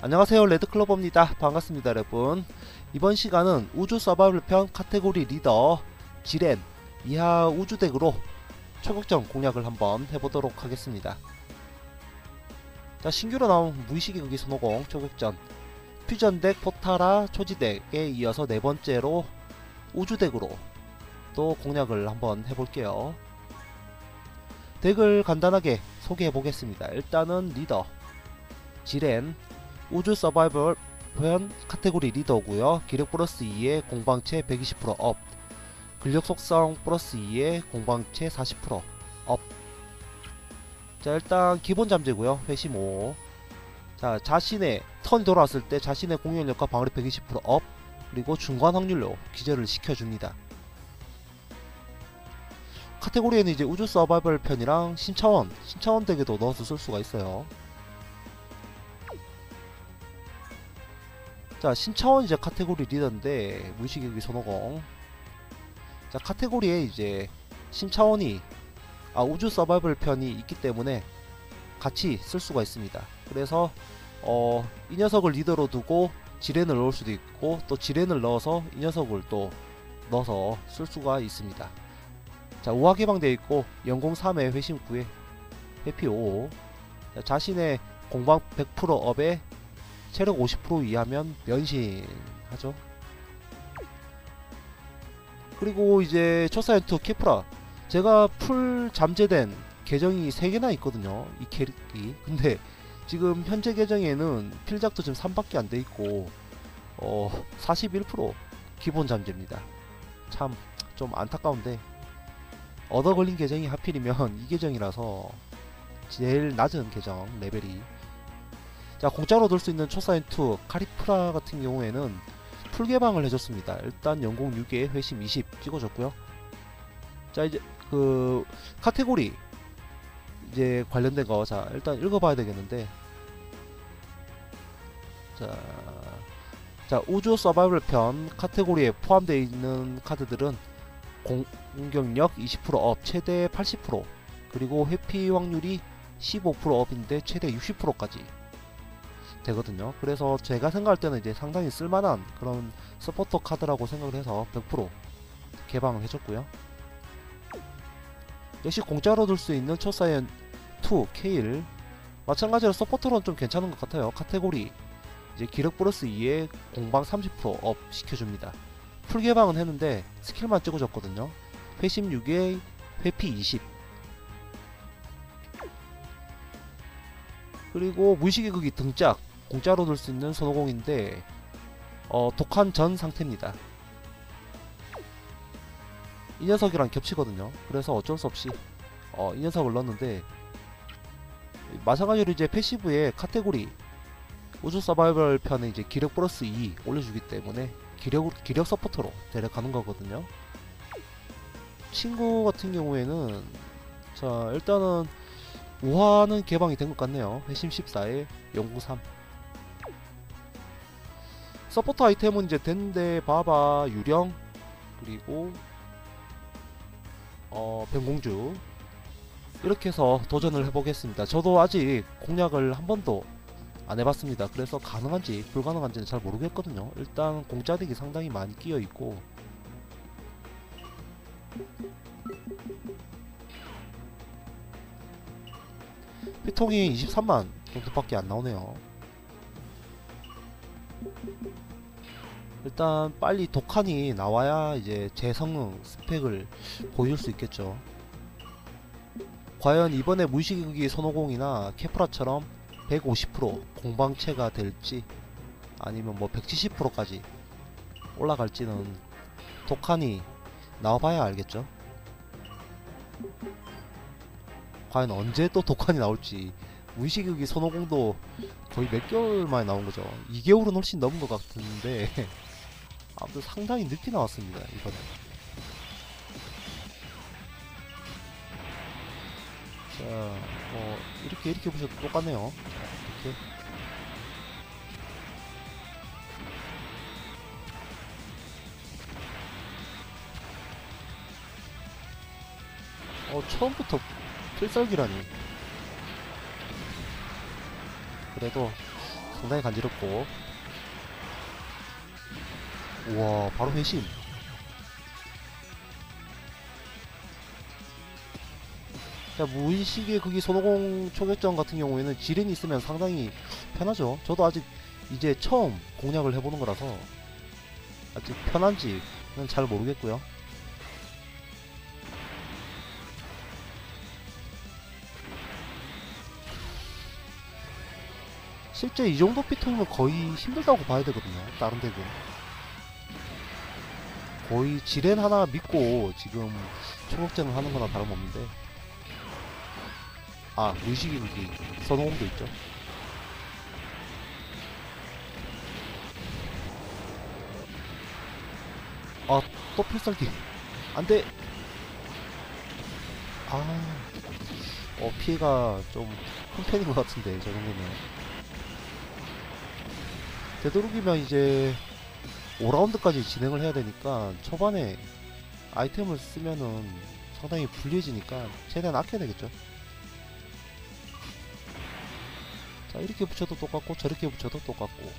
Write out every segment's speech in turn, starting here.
안녕하세요 레드클로버입니다. 반갑습니다 여러분. 이번 시간은 우주 서바이벌 편 카테고리 리더 지렌 이하 우주덱으로 초격전 공략을 한번 해보도록 하겠습니다. 자 신규로 나온 무의식의 극기 손오공 초격전. 퓨전덱 포타라 초지덱에 이어서 네 번째로 우주덱으로 또 공략을 한번 해볼게요. 덱을 간단하게 소개해 보겠습니다. 일단은 리더 지렌 우주 서바이벌 편 카테고리 리더고요. 기력 플러스 2에 공방체 120%업 근력 속성 플러스 2에 공방체 40% 업. 자 일단 기본 잠재고요. 회심 5. 자 자신의 턴이 돌아왔을 때 자신의 공격력과 방어력 120%업 그리고 중간 확률로 기절을 시켜줍니다. 카테고리에는 이제 우주 서바이벌 편이랑 신차원, 신차원 덱에도 넣어서 쓸 수가 있어요. 자 신차원 이제 카테고리 리더인데 무의식의 손오공 자 카테고리에 이제 신차원이 아 우주 서바이벌 편이 있기 때문에 같이 쓸 수가 있습니다. 그래서 어 이 녀석을 리더로 두고 지렌을 넣을 수도 있고 또 지렌을 넣어서 이 녀석을 또 넣어서 쓸 수가 있습니다. 자 우하 개방되어 있고 영공 3회 회심 9회 회피 5 자, 자신의 공방 100% 업에 체력 50% 이하면 변신하죠. 그리고 이제 초사이언트 케프라 제가 풀 잠재된 계정이 3개나 있거든요. 이 캐릭이. 근데 지금 현재 계정에는 필작도 지금 3밖에 안 돼 있고 어, 41% 기본 잠재입니다. 참 좀 안타까운데 얻어 걸린 계정이 하필이면 이 계정이라서 제일 낮은 계정 레벨이 자 공짜로 넣을 수 있는 초사인2 카리프라 같은 경우에는 풀 개방을 해줬습니다. 일단 연공 6에 회심 20 찍어줬고요. 자 이제 그 카테고리 이제 관련된 거 자 일단 읽어봐야 되겠는데. 자, 자 우주 서바이벌 편 카테고리에 포함되어 있는 카드들은 공격력 20%업 최대 80% 그리고 회피 확률이 15% 업인데 최대 60%까지 되거든요. 그래서 제가 생각할 때는 이제 상당히 쓸만한 그런 서포터 카드라고 생각을 해서 100% 개방을 해줬고요. 역시 공짜로 들수 있는 초사이언 2 K1 마찬가지로 서포터로는 좀 괜찮은 것 같아요. 카테고리 이제 기력 플러스 2에 공방 30%업 시켜줍니다. 풀 개방은 했는데 스킬만 찍어줬거든요. 회심 6에 회피 20 그리고 무의식의 극이 등짝 공짜로 넣을 수 있는 손오공인데 어, 독한 전 상태입니다. 이 녀석이랑 겹치거든요. 그래서 어쩔 수 없이 어, 이 녀석을 넣었는데 마찬가지로 이제 패시브에 카테고리 우주 서바이벌 편에 이제 기력 플러스 2 올려주기 때문에 기력 기력 서포터로 데려가는 거거든요. 친구 같은 경우에는 자 일단은 우화는 개방이 된 것 같네요. 회심 14에 영구 3 서포터 아이템은 이제 덴데, 바바, 유령 그리고 어 변공주 이렇게 해서 도전을 해보겠습니다. 저도 아직 공략을 한 번도 안 해봤습니다. 그래서 가능한지 불가능한지는 잘 모르겠거든요. 일단 공짜덱이 상당히 많이 끼어 있고 피통이 23만 정도밖에 안 나오네요. 일단 빨리 독한이 나와야 이제 제 성능 스펙을 보여줄 수 있겠죠. 과연 이번에 무의식의 손오공이나 케프라처럼 150% 공방체가 될지 아니면 뭐 170%까지 올라갈지는 독한이 나와봐야 알겠죠. 과연 언제 또 독한이 나올지 무의식의 손오공도 거의 몇 개월 만에 나온 거죠. 2개월은 훨씬 넘은 것 같은데 아무튼 상당히 늦게 나왔습니다 이번에. 자, 뭐 이렇게 이렇게 보셔도 똑같네요. 이렇게. 어 처음부터 필살기라니 그래도 상당히 간지럽고. 우와 바로 회심. 자 무의식의 거기 손오공 초격전 같은 경우에는 지른이 있으면 상당히 편하죠. 저도 아직 이제 처음 공략을 해보는 거라서 아직 편한지는 잘 모르겠고요 실제 이 정도 피통이면 거의 힘들다고 봐야 되거든요. 다른 덱은. 거의 지렌 하나 믿고 지금 초록전을 하는 거나 다름없는데. 아, 무의식이 여기 선호공도 있죠. 아, 또 필살기. 안 돼! 아, 어, 피해가 좀 큰 편인 것 같은데, 저 정도면. 되도록이면 이제 5라운드까지 진행을 해야 되니까 초반에 아이템을 쓰면은 상당히 불리해지니까 최대한 아껴야 되겠죠. 자 이렇게 붙여도 똑같고 저렇게 붙여도 똑같고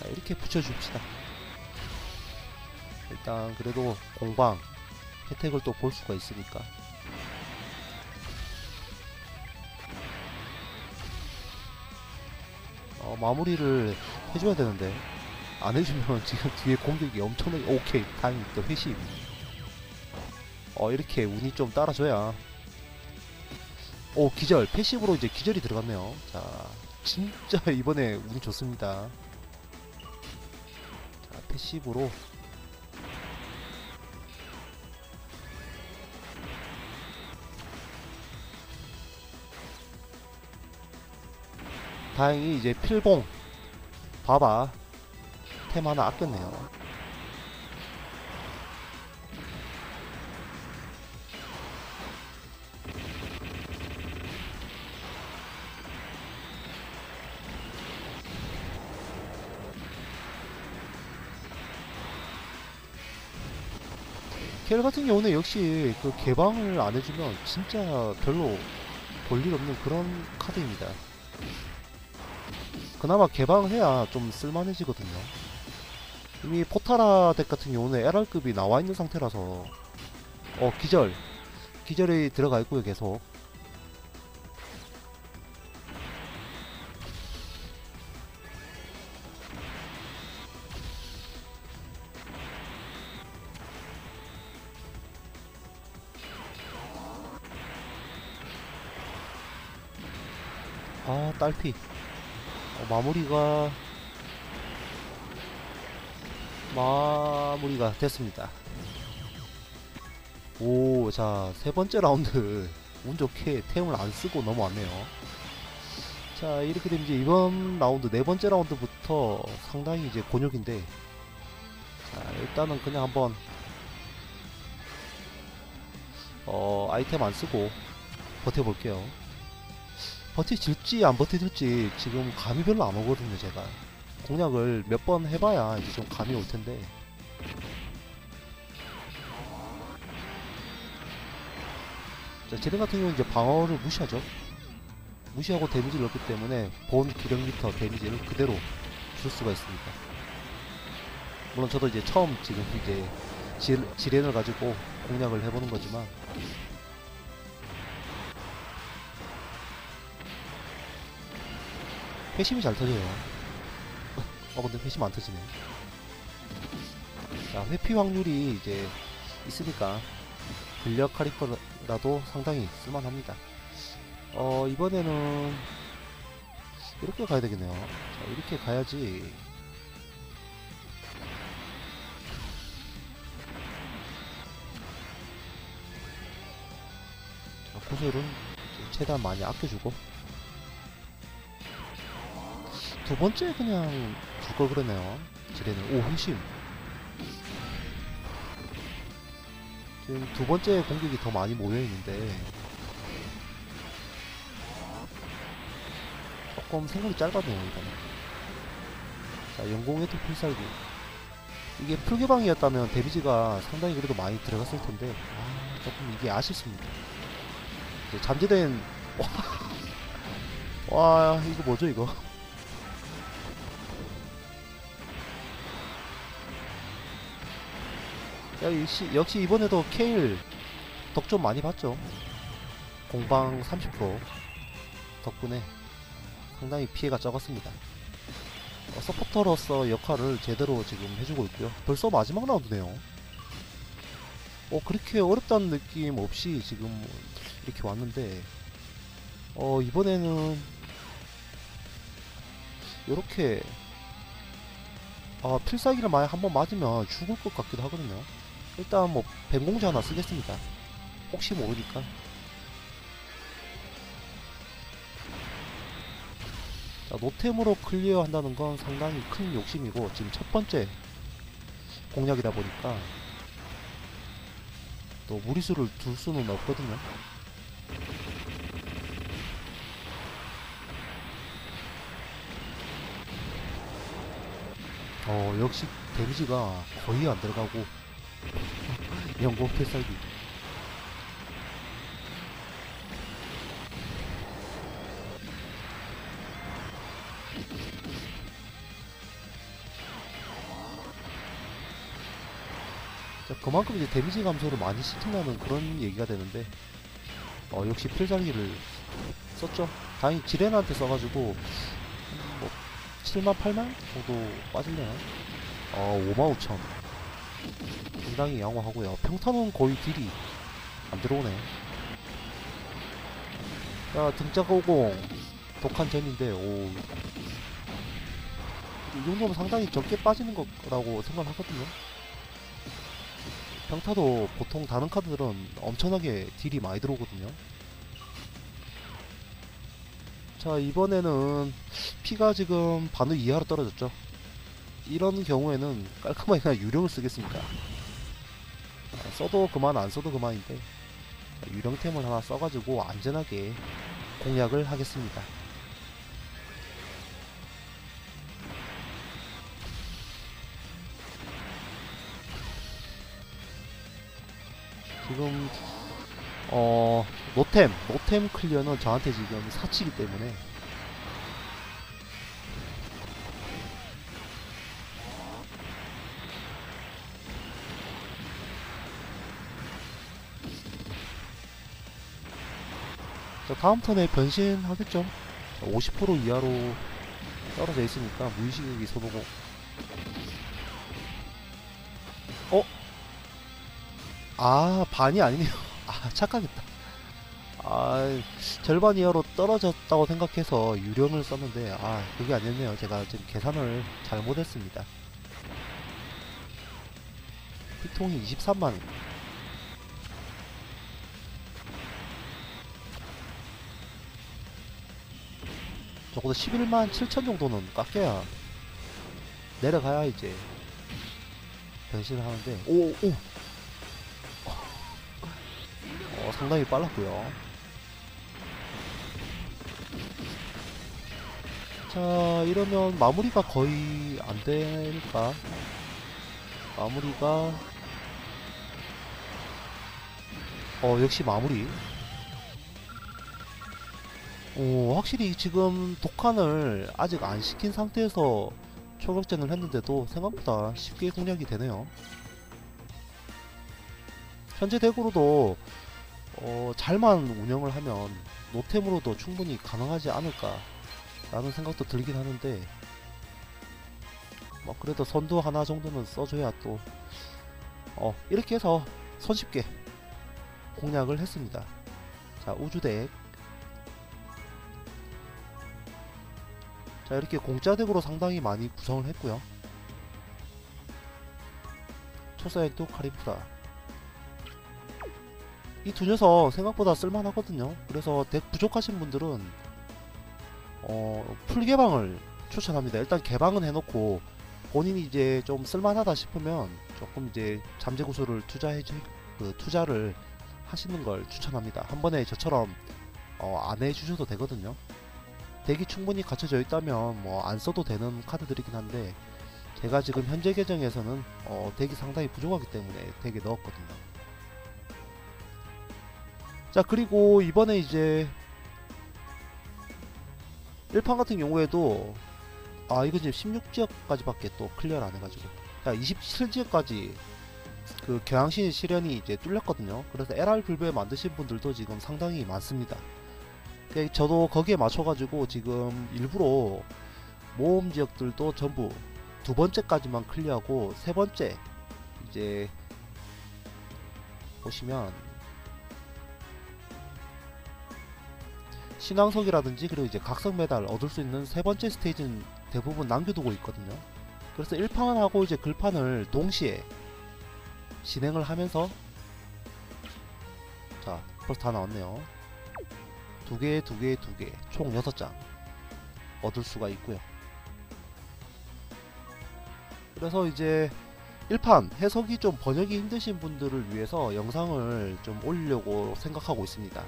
자 이렇게 붙여줍시다. 일단 그래도 공방 혜택을 또 볼 수가 있으니까 어, 마무리를 해줘야 되는데 안 해주면 지금 뒤에 공격이 엄청나게 오케이 다행히 또 회심 어 이렇게 운이 좀 따라줘야. 오 기절. 패시브로 이제 기절이 들어갔네요. 자 진짜 이번에 운이 좋습니다. 자 패시브로 다행히 이제 필봉 봐봐. 템 하나 아꼈네요. 켈 같은 경우는 역시 그 개방을 안 해주면 진짜 별로 볼일 없는 그런 카드입니다. 그나마 개방을 해야 좀 쓸만해지거든요. 이미 포타라 덱 같은 경우는 LR급이 나와 있는 상태라서. 어 기절. 기절이 들어가 있고요 계속. 아 딸피. 어, 마무리가 마무리가 됐습니다. 오, 자, 세 번째 라운드 운 좋게 템을 안 쓰고 넘어왔네요. 자, 이렇게 되면 이제 이번 라운드 네 번째 라운드부터 상당히 이제 곤욕인데, 자, 일단은 그냥 한번 어, 아이템 안 쓰고 버텨볼게요. 버텨질지 안 버텨질지 지금 감이 별로 안 오거든요 제가. 공략을 몇 번 해봐야 이제 좀 감이 올 텐데. 자 제든 같은 경우는 이제 방어를 무시하죠. 무시하고 데미지를 넣기 때문에 본 기력 미터 데미지를 그대로 줄 수가 있습니다. 물론 저도 이제 처음 지금 이제 지, 지렌을 가지고 공략을 해보는 거지만 회심이 잘 터져요. 어 근데 회심 안 터지네. 자 회피 확률이 이제 있으니까 근력 카리퍼라도 상당히 쓸만합니다. 어 이번에는 이렇게 가야 되겠네요. 자 이렇게 가야지. 자, 구슬은 최대한 많이 아껴주고 두 번째 그냥 줄 걸 그러네요. 지뢰는 오 회심. 지금 두 번째 공격이 더 많이 모여 있는데 조금 생각이 짧았네요 이번에. 자 영공의 또 필살기. 이게 풀개방이었다면 데미지가 상당히 그래도 많이 들어갔을 텐데 아 조금 이게 아쉽습니다. 잠재된 와 와 이거 뭐죠 이거 야 역시, 역시 이번에도 케일 덕 좀 많이 봤죠. 공방 30% 덕분에 상당히 피해가 적었습니다. 어, 서포터로서 역할을 제대로 지금 해주고 있고요. 벌써 마지막 라운드네요. 어 그렇게 어렵다는 느낌 없이 지금 이렇게 왔는데 어 이번에는 요렇게 아 필살기를 만약 한번 맞으면 죽을 것 같기도 하거든요 일단 뭐 뱀공주 하나 쓰겠습니다. 혹시 모르니까. 자 노템으로 클리어 한다는 건 상당히 큰 욕심이고 지금 첫 번째 공략이다 보니까 또 무리수를 둘 수는 없거든요. 어 역시 데미지가 거의 안 들어가고 영공 필살기 자, 그만큼 이제 데미지 감소를 많이 시킨다는 그런 얘기가 되는데 어 역시 필살기를 썼죠? 다행히 지렌한테 써가지고 뭐 7만 8만 정도 빠질려나? 어 5만 5천 상당히 양호하고요. 평타는 거의 딜이 안 들어오네. 자 등짝 오공. 독한 전인데 오 이 정도면 상당히 적게 빠지는 거라고 생각하거든요. 평타도 보통 다른 카드들은 엄청나게 딜이 많이 들어오거든요. 자 이번에는 피가 지금 반의 이하로 떨어졌죠 이런 경우에는 깔끔하게 그냥 유령을 쓰겠습니다. 아, 써도 그만 안 써도 그만인데 유령템을 하나 써가지고 안전하게 공략을 하겠습니다. 지금 어 노템 노템 클리어는 저한테 지금 사치기 때문에 다음 턴에 변신하겠죠. 50% 이하로 떨어져 있으니까 무의식이 소보고. 어? 아 반이 아니네요. 아 착각했다. 아 절반 이하로 떨어졌다고 생각해서 유령을 썼는데 아 그게 아니었네요. 제가 지금 계산을 잘못했습니다. 피통이 23만 적어도 11만 7천 정도는 깎여야 내려가야 이제 변신을 하는데 오오! 어, 상당히 빨랐고요. 자 이러면 마무리가 거의 안 될까 마무리가 어 역시 마무리 오 확실히 지금 독한을 아직 안 시킨 상태에서 초격전을 했는데도 생각보다 쉽게 공략이 되네요. 현재 덱으로도 어, 잘만 운영을 하면 노템으로도 충분히 가능하지 않을까 라는 생각도 들긴 하는데 뭐 그래도 선두 하나 정도는 써줘야 또 어, 이렇게 해서 손쉽게 공략을 했습니다. 자 우주덱 자 이렇게 공짜 덱으로 상당히 많이 구성을 했고요. 초사액도 카리프다. 이 두 녀석 생각보다 쓸만하거든요. 그래서 덱 부족하신 분들은 어, 풀 개방을 추천합니다. 일단 개방은 해놓고 본인이 이제 좀 쓸만하다 싶으면 조금 이제 잠재 구슬을 투자해 주, 그 투자를 하시는 걸 추천합니다. 한 번에 저처럼 어, 안 해주셔도 되거든요 덱이 충분히 갖춰져 있다면 뭐 안 써도 되는 카드들이긴 한데 제가 지금 현재 계정에서는 어, 덱이 상당히 부족하기 때문에 덱에 넣었거든요. 자 그리고 이번에 이제 1판 같은 경우에도 아 이거 지금 16지역까지 밖에 또 클리어를 안 해가지고. 자 27지역까지 그 경향신 실현이 이제 뚫렸거든요. 그래서 LR 불배 만드신 분들도 지금 상당히 많습니다. 그 저도 거기에 맞춰가지고 지금 일부러 모험 지역들도 전부 두 번째까지만 클리어하고 세 번째 이제 보시면 신앙석이라든지 그리고 이제 각성 메달 얻을 수 있는 세 번째 스테이지는 대부분 남겨두고 있거든요. 그래서 1판하고 이제 글판을 동시에 진행을 하면서 자 벌써 다 나왔네요. 두 개, 두 개, 두 개, 총 6장 얻을 수가 있고요. 그래서 이제 1판 해석이 좀 번역이 힘드신 분들을 위해서 영상을 좀 올리려고 생각하고 있습니다.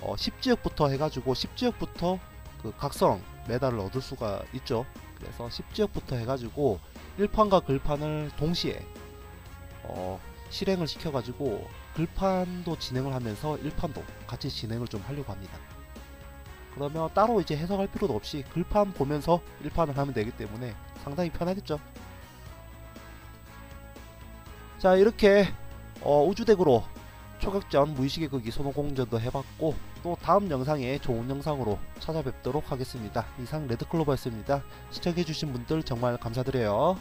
어, 10지역부터 해가지고 10지역부터 그 각성 메달을 얻을 수가 있죠. 그래서 10지역부터 해가지고 1판과 글판을 동시에 어, 실행을 시켜가지고 글판도 진행을 하면서 1판도 같이 진행을 좀 하려고 합니다. 그러면 따로 이제 해석할 필요도 없이 글판 보면서 1판을 하면 되기 때문에 상당히 편하겠죠. 자 이렇게 어, 우주덱으로 초격전 무의식의 거기 손오공전도 해봤고 또 다음 영상에 좋은 영상으로 찾아뵙도록 하겠습니다. 이상 레드클로버였습니다. 시청해주신 분들 정말 감사드려요.